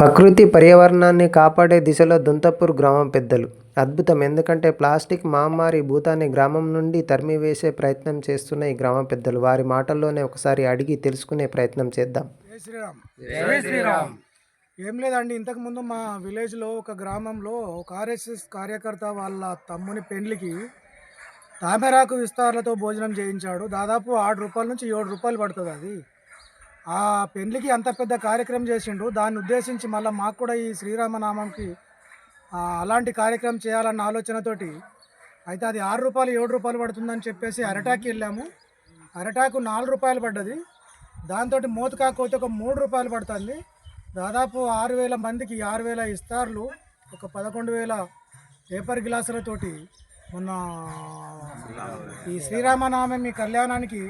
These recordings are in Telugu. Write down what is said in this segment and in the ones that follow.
ప్రకృతి పర్యావరణాన్ని కాపాడే దిశలో దుంతపూర్ గ్రామం పెద్దలు. అద్భుతం. ఎందుకంటే ప్లాస్టిక్ మహమ్మారి భూతాన్ని గ్రామం నుండి తరిమివేసే ప్రయత్నం చేస్తున్న ఈ గ్రామ పెద్దలు. వారి మాటల్లోనే ఒకసారి అడిగి తెలుసుకునే ప్రయత్నం చేద్దాం. శ్రీరామ్. శ్రీరామ్. ఏం లేదండి ఇంతకుముందు మా విలేజ్లో ఒక గ్రామంలో ఒక ఆర్ఎస్ఎస్ కార్యకర్త వాళ్ళ తమ్ముని పెండ్లికి తామెరాకు విస్తారాలతో భోజనం చేయించాడు. దాదాపు ఆరు రూపాయల నుంచి ఏడు రూపాయలు పడుతుంది అది. ఆ పెళ్ళికి అంత పెద్ద కార్యక్రమం చేసిండు దాన్ని ఉద్దేశించి మళ్ళీ మాకు కూడా ఈ శ్రీరామనామంకి అలాంటి కార్యక్రమం చేయాలన్న ఆలోచనతోటి అయితే అది ఆరు రూపాయలు ఏడు రూపాయలు పడుతుందని చెప్పేసి అరటాకి వెళ్ళాము. అరటాకు నాలుగు రూపాయలు పడ్డది. దాంతో మూత కాకపోతే ఒక మూడు రూపాయలు పడుతుంది. దాదాపు ఆరు వేల మందికి ఆరు వేల ఇస్తార్లు ఒక పదకొండు వేల పేపర్ గ్లాసులతోటి మొన్న ఈ శ్రీరామనామమి కళ్యాణానికి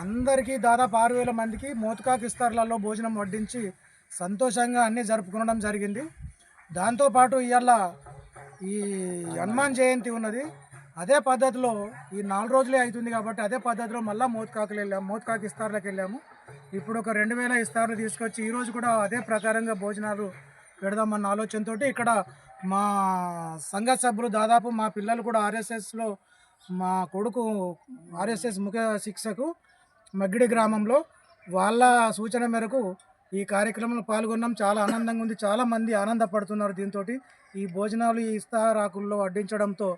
అందరికీ దాదాపు ఆరు వేల మందికి మోతకాకు ఇస్తారులలో భోజనం వడ్డించి సంతోషంగా అన్నీ జరుపుకోవడం జరిగింది. దాంతోపాటు ఇవాళ ఈ హనుమాన్ జయంతి ఉన్నది. అదే పద్ధతిలో ఈ నాలుగు రోజులే అవుతుంది కాబట్టి అదే పద్ధతిలో మళ్ళీ మోత్కాకులు వెళ్ళాము మోత్కాకు ఇస్తారులకు వెళ్ళాము ఇప్పుడు ఒక రెండు వేల ఇస్తారులు తీసుకొచ్చి ఈరోజు కూడా అదే ప్రకారంగా భోజనాలు పెడదామన్న ఆలోచనతో ఇక్కడ మా సంఘ సభ్యులు దాదాపు మా పిల్లలు కూడా ఆర్ఎస్ఎస్లో మా కొడుకు ఆర్ఎస్ఎస్ ముఖ్య శిక్షకు మగ్గిడి గ్రామంలో వాళ్ళ సూచన మేరకు ఈ కార్యక్రమంలో పాల్గొన్నాం. చాలా ఆనందంగా ఉంది. చాలా మంది ఆనందపడుతున్నారు దీంతో ఈ భోజనాలు ఈ ఇస్తారాకుల్లో వడ్డించడంతో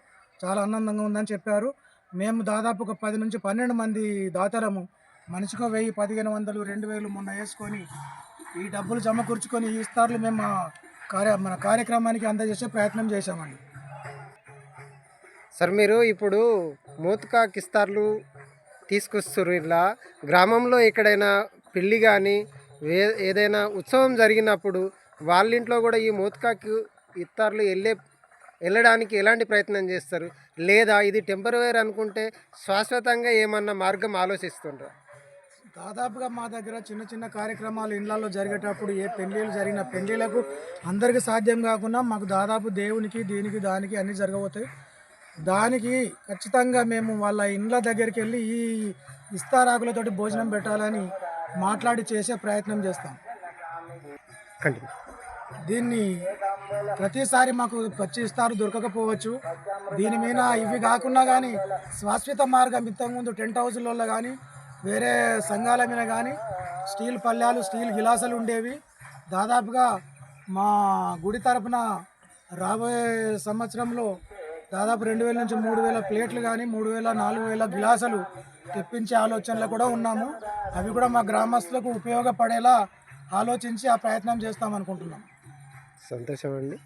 చాలా ఆనందంగా ఉందని చెప్పారు. మేము దాదాపు ఒక పది నుంచి పన్నెండు మంది దాతలము. మనిషికో వెయ్యి పదిహేను వందలు రెండు వేలు మొన్న వేసుకొని ఈ డబ్బులు జమకూర్చుకొని ఈ ఇస్తారులు మేము మా కార్య మన కార్యక్రమానికి అందజేసే ప్రయత్నం చేశామండి. సార్ మీరు ఇప్పుడు మూతకా కిస్తార్లు తీసుకొస్తారు ఇలా గ్రామంలో ఎక్కడైనా పెళ్ళి కానీ వే- ఏదైనా ఉత్సవం జరిగినప్పుడు వాళ్ళ ఇంట్లో కూడా ఈ మూతకాకి ఇత్తార్లు వెళ్ళే వెళ్ళడానికి ఎలాంటి ప్రయత్నం చేస్తారు? లేదా ఇది టెంపరవరీ అనుకుంటే శాశ్వతంగా ఏమన్నా మార్గం ఆలోచిస్తుంటారు దాదాపుగా మా దగ్గర చిన్న చిన్న కార్యక్రమాలు ఇళ్ళలో జరిగేటప్పుడు ఏ పెళ్ళిళ్ళు జరిగిన పెళ్ళిళ్ళకు అందరికీ సాధ్యం కాకుండా మాకు దాదాపు దేవునికి దీనికి దానికి అన్నీ జరగబోతాయి. దానికి ఖచ్చితంగా మేము వాళ్ళ ఇండ్ల దగ్గరికి వెళ్ళి ఈ ఇస్తారాకులతోటి భోజనం పెట్టాలని మాట్లాడి చేసే ప్రయత్నం చేస్తాం. దీన్ని ప్రతిసారి మాకు పచ్చి ఇస్తారు దొరకకపోవచ్చు. దీని మీద ఇవి కాకుండా కానీ శాశ్వత మార్గం ఇంతకుముందు టెంట్ హౌస్లలో కానీ వేరే సంఘాల మీద కానీ స్టీల్ పళ్ళాలు స్టీల్ గిలాసులు ఉండేవి. దాదాపుగా మా గుడి తరపున రాబోయే సంవత్సరంలో దాదాపు రెండు వేల నుంచి మూడు వేల ప్లేట్లు కానీ మూడు వేల నాలుగు వేల గ్లాసులు తెప్పించే ఆలోచనలో కూడా ఉన్నాము. అవి కూడా మా గ్రామస్తులకు ఉపయోగపడేలా ఆలోచించి ఆ ప్రయత్నం చేస్తాం అనుకుంటున్నాం సంతోషం అండి